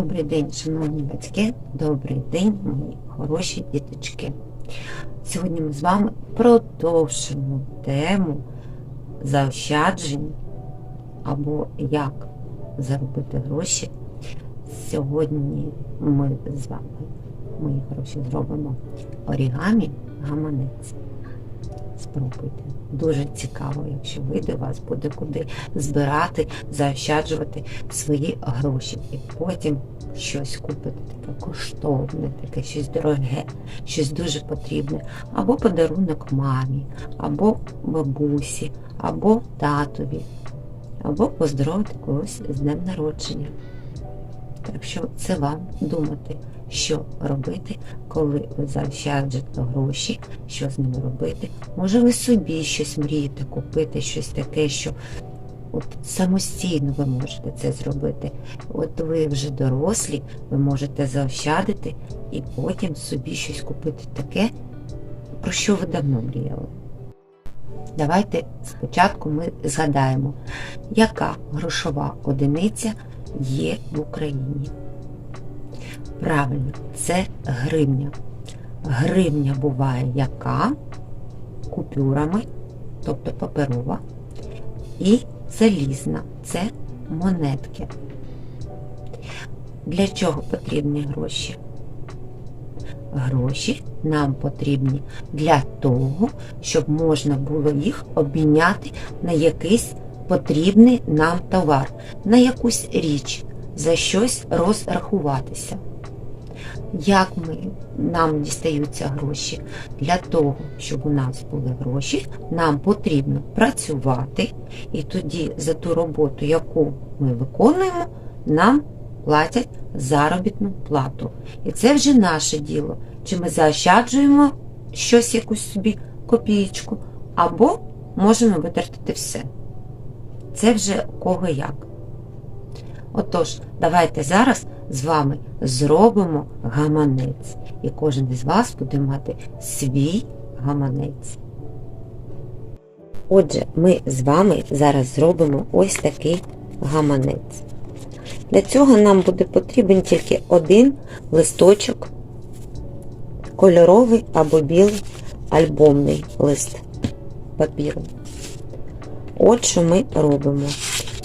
Добрий день, шановні батьки, добрий день, мої хороші діточки. Сьогодні ми з вами продовжимо тему заощаджень або як заробити гроші. Сьогодні ми з вами, мої хороші, зробимо орігамі гаманець. Спробуйте. Дуже цікаво, якщо вийде, вас буде куди збирати, заощаджувати свої гроші. І потім щось купити таке коштовне, таке щось дороге, щось дуже потрібне. Або подарунок мамі, або бабусі, або татові, або поздоровити когось з днем народження. Так що це вам думати, що робити, коли ви заощаджуєте гроші, що з ними робити. Може, ви собі щось мрієте купити, щось таке, що от самостійно ви можете це зробити. От ви вже дорослі, ви можете заощадити і потім собі щось купити таке, про що ви давно мріяли. Давайте спочатку ми згадаємо, яка грошова одиниця є в Україні. Правильно, це гривня. Гривня буває яка купюрами, тобто паперова, і залізна це монетки. Для чого потрібні гроші? Гроші нам потрібні для того, щоб можна було їх обміняти на якийсь потрібний нам товар, на якусь річ, за щось розрахуватися. Як ми, нам дістаються гроші? Для того, щоб у нас були гроші, нам потрібно працювати, і тоді за ту роботу, яку ми виконуємо, нам платять заробітну плату. І це вже наше діло. Чи ми заощаджуємо щось, якусь собі копієчку, або можемо витратити все. Це вже кого як. Отож, давайте зараз з вами зробимо гаманець. І кожен із вас буде мати свій гаманець. Отже, ми з вами зараз зробимо ось такий гаманець. Для цього нам буде потрібен тільки один листочок, кольоровий або білий альбомний лист папіру. От що ми робимо.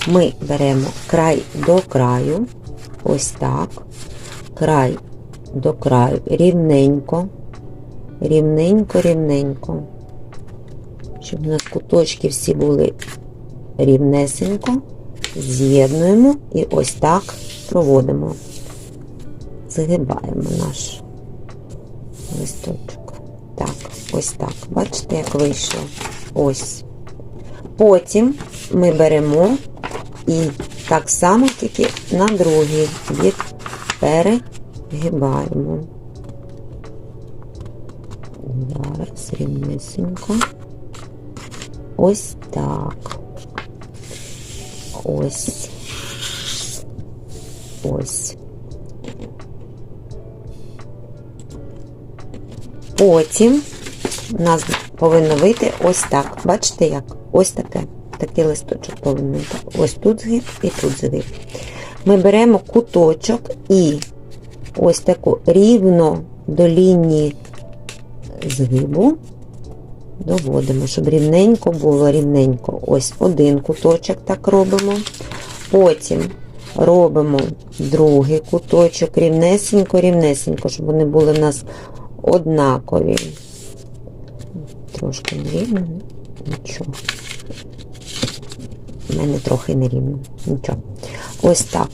Ми беремо край до краю, ось так, край до краю, рівненько, рівненько, рівненько, щоб у нас куточки всі були рівнесенько, з'єднуємо і ось так проводимо, згибаємо наш листочок. Так, ось так. Бачите, як вийшло? Ось. Потім ми беремо і так само тільки на другий бік перегибаємо. Зараз рівнесенько. Ось так. Ось. Ось. Потім у нас повинно вийти ось так. Бачите як? Ось таке. Такий листочок повинен. Ось тут згиб і тут згиб. Ми беремо куточок і ось таку рівно до лінії згибу доводимо, щоб рівненько було рівненько. Ось один куточок так робимо. Потім робимо другий куточок, рівнесенько, рівнесенько, щоб вони були в нас однакові. Трошки нерівно, нічого. У мене трохи нерівно. Нічого. Ось так.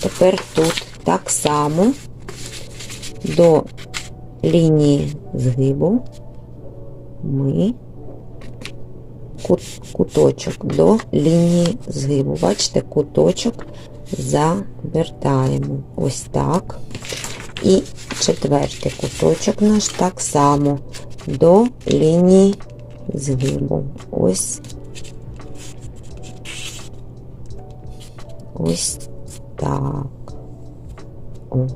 Тепер тут так само до лінії згибу ми куточок до лінії згибу. Бачите, куточок завертаємо ось так. І четвертий куточок наш так само до лінії згибу. Ось ось так. О.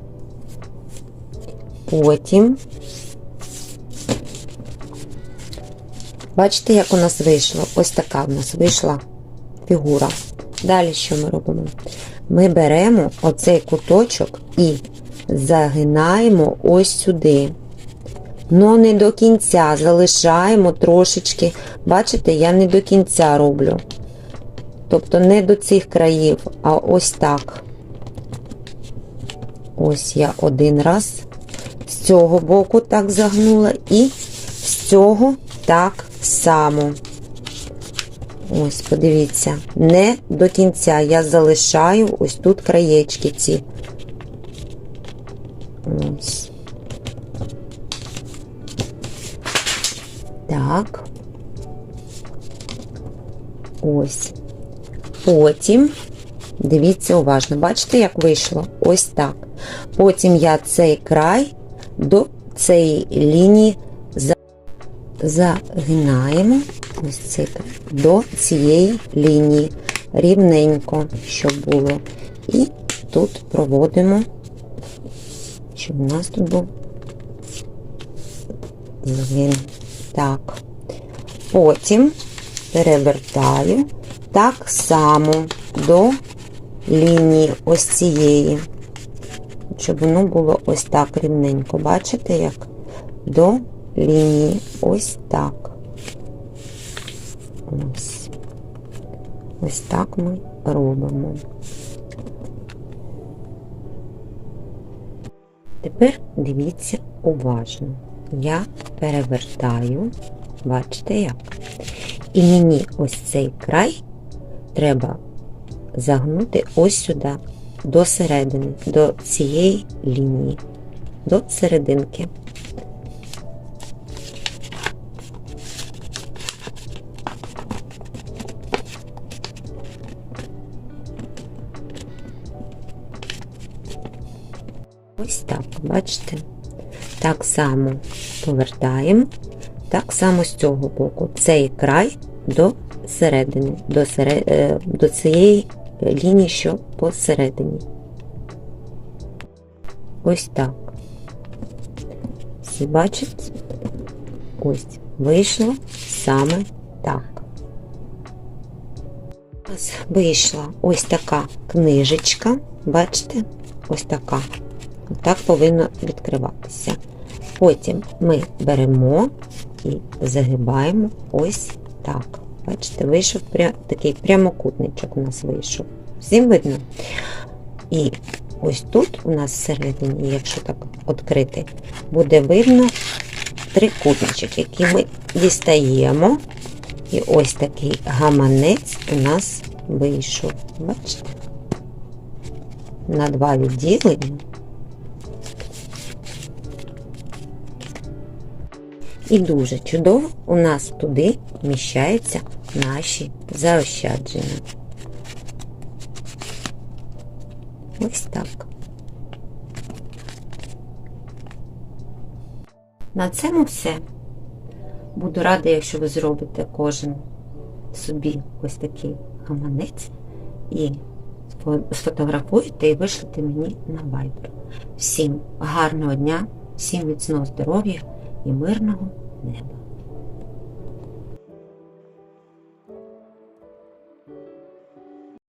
Потім Бачите, як у нас вийшло? Ось така у нас вийшла фігура. Далі що ми робимо? Ми беремо оцей куточок і загинаємо ось сюди. Ну, не до кінця, залишаємо трошечки. Бачите, я не до кінця роблю. Тобто не до цих країв, а ось так. Ось я один раз з цього боку так загнула, і з цього так само. Ось, подивіться, не до кінця я залишаю ось тут краєчки ці. Ось. Так. Ось. Потім, дивіться уважно, бачите, як вийшло? Ось так. Потім я цей край до цієї лінії загинаємо ось цей край до цієї лінії рівненько, щоб було. І тут проводимо, щоб у нас тут був згин. Так. Потім перевертаю так само до лінії ось цієї, щоб воно було ось так рівненько. Бачите, як? До лінії ось так. Ось. Ось так ми робимо. Тепер дивіться уважно. Я перевертаю, бачите як? І мені ось цей край треба загнути ось сюди, до середини, до цієї лінії, до серединки. Ось так, бачите? Так само повертаємо, так само з цього боку. Цей край до середини, до, серед... е, до цієї лінії, що посередині. Ось так. Всі бачите? Ось, вийшло саме так. Вийшла ось така книжечка, бачите? Ось така. Так повинно відкриватися. Потім ми беремо і загибаємо ось так. Бачите, вийшов пря... такий прямокутничок у нас вийшов. Всім видно? І ось тут у нас всередині, якщо так відкрити, буде видно трикутничок, який ми дістаємо. І ось такий гаманець у нас вийшов. Бачите? На два відділення. І дуже чудово у нас туди вміщаються наші заощадження. Ось так. На цьому все. Буду рада, якщо ви зробите кожен собі ось такий гаманець і сфотографуєте і вишлете мені на Viber. Всім гарного дня, всім міцного здоров'я і мирного неба.